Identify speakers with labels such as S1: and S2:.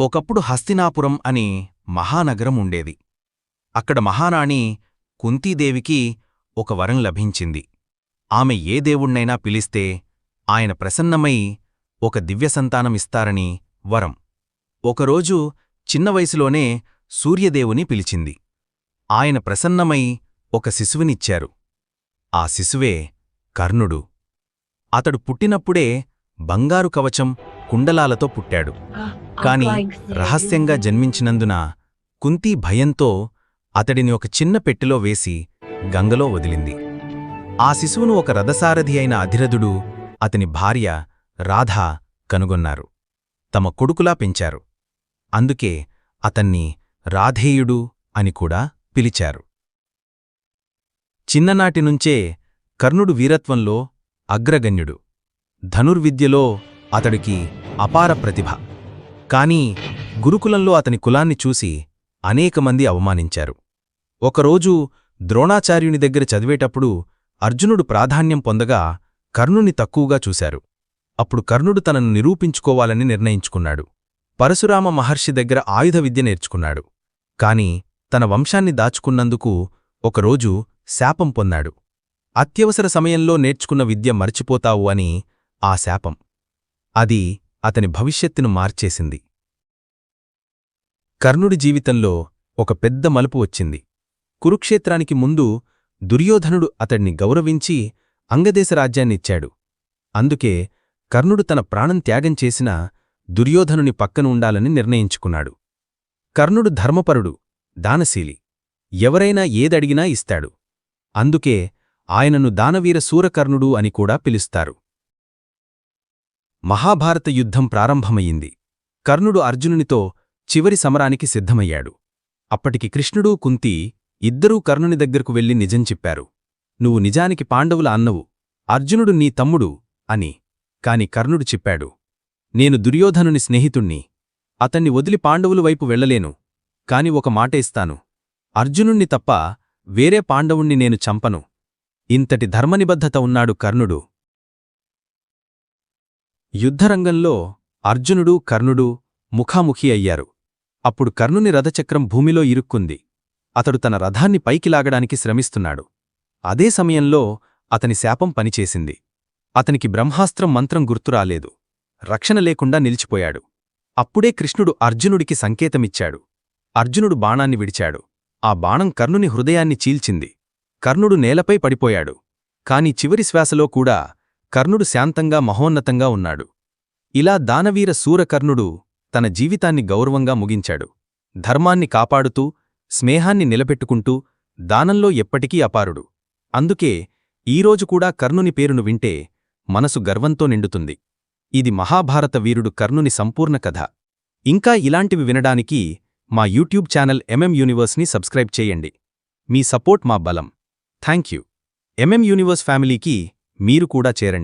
S1: ఒకప్పుడు హస్తినాపురం అనే మహానగరం ఉండేది. అక్కడ మహారాణి కుంతీదేవికి ఒక వరం లభించింది. ఆమె ఏ దేవుణ్ణైనా పిలిస్తే ఆయన ప్రసన్నమై ఒక దివ్యసంతానమిస్తారని వరం. ఒకరోజు చిన్న వయసులోనే సూర్యదేవుని పిలిచింది. ఆయన ప్రసన్నమై ఒక శిశువునిచ్చారు. ఆ శిశువే కర్ణుడు. అతడు పుట్టినప్పుడే బంగారు కవచం కుండలాలతో పుట్టాడు. కాని రహస్యంగా జన్మించినందున కుంతి భయంతో అతడిని ఒక చిన్న పెట్టెలో వేసి గంగలో వదిలింది. ఆ శిశువును ఒక రథసారథి అయిన అధిరథుడు అతని భార్య రాధ కనుగొన్నారు. తమ కొడుకులా పెంచారు. అందుకే అతన్ని రాధేయుడు అని కూడా పిలిచారు. చిన్ననాటినుంచే కర్ణుడు వీరత్వంలో అగ్రగణ్యుడు. ధనుర్విద్యలో అతడికి అపార ప్రతిభ. కాని గురుకులంలో అతని కులాన్ని చూసి అనేకమంది అవమానించారు. ఒకరోజు ద్రోణాచార్యుని దగ్గర చదివేటప్పుడు అర్జునుడు ప్రాధాన్యం పొందగా కర్ణుని తక్కువగా చూశారు. అప్పుడు కర్ణుడు తనను నిరూపించుకోవాలని నిర్ణయించుకున్నాడు. పరశురామ మహర్షి దగ్గర ఆయుధ విద్య నేర్చుకున్నాడు. కాని తన వంశాన్ని దాచుకున్నందుకు ఒకరోజు శాపం పొందాడు. అత్యవసర సమయంలో నేర్చుకున్న విద్య మర్చిపోతావు అని ఆ శాపం. అది అతని భవిష్యత్తును మార్చేసింది. కర్ణుడి జీవితంలో ఒక పెద్ద మలుపు వచ్చింది. కురుక్షేత్రానికి ముందు దుర్యోధనుడు అతడిని గౌరవించి అంగదేశ రాజ్యాన్నిచ్చాడు. అందుకే కర్ణుడు తన ప్రాణం త్యాగం చేసినా దుర్యోధనుని పక్కన ఉండాలని నిర్ణయించుకున్నాడు. కర్ణుడు ధర్మపరుడు దానశీలి. ఎవరైనా ఏదడిగినా ఇస్తాడు. అందుకే ఆయనను దానవీర సూరకర్ణుడు అని కూడా పిలుస్తారు. మహాభారత యుద్ధం ప్రారంభమయ్యింది. కర్ణుడు అర్జునునితో చివరి సమరానికి సిద్ధమయ్యాడు. అప్పటికి కృష్ణుడూ కుంతి ఇద్దరూ కర్ణుని దగ్గరకు వెళ్ళి నిజం చెప్పారు. నువ్వు నిజానికి పాండవుల అన్నవు. అర్జునుడు నీ తమ్ముడు అని. కాని కర్ణుడు చెప్పాడు. నేను దుర్యోధనుని స్నేహితుణ్ణి. అతన్ని వదిలి పాండవుల వైపు వెళ్ళలేను కాని ఒక మాట ఇస్తాను. అర్జునుణ్ణి తప్ప వేరే పాండవుణ్ణి నేను చంపను. ఇంతటి ధర్మనిబద్ధత ఉన్నాడు కర్ణుడు. యుద్ధరంగంలో అర్జునుడు కర్ణుడు ముఖాముఖి అయ్యారు. అప్పుడు కర్ణుని రథచక్రం భూమిలో ఇరుక్కుంది. అతడు తన రథాన్ని పైకి లాగడానికి శ్రమిస్తున్నాడు. అదే సమయంలో అతని శాపం పనిచేసింది. అతనికి బ్రహ్మాస్త్రం మంత్రం గుర్తురాలేదు రక్షణ లేకుండా నిలిచిపోయాడు. అప్పుడే కృష్ణుడు అర్జునుడికి సంకేతమిచ్చాడు. అర్జునుడు బాణాన్ని విడిచాడు. ఆ బాణం కర్ణుని హృదయాన్ని చీల్చింది. కర్ణుడు నేలపై పడిపోయాడు. కాని చివరి శ్వాసలో కూడా కర్ణుడు శాంతంగా మహోన్నతంగా ఉన్నాడు. ఇలా దానవీర సూరకర్ణుడు తన జీవితాన్ని గౌరవంగా ముగించాడు. ధర్మాన్ని కాపాడుతూ స్నేహాన్ని నిలబెట్టుకుంటూ దానంలో ఎప్పటికీ అపారుడు. అందుకే ఈరోజు కూడా కర్ణుని పేరును వింటే మనసు గర్వంతో నిండుతుంది. ఇది మహాభారత వీరుడు కర్ణుని సంపూర్ణ కథ. ఇంకా ఇలాంటివి వినడానికి మా యూట్యూబ్ ఛానల్ ఎంఎం యూనివర్స్ని సబ్స్క్రైబ్ చేయండి. మీ సపోర్ట్ మా బలం. థ్యాంక్ యూ ఎంఎం యూనివర్స్ ఫ్యామిలీకి మీరు కూడా చేరండి.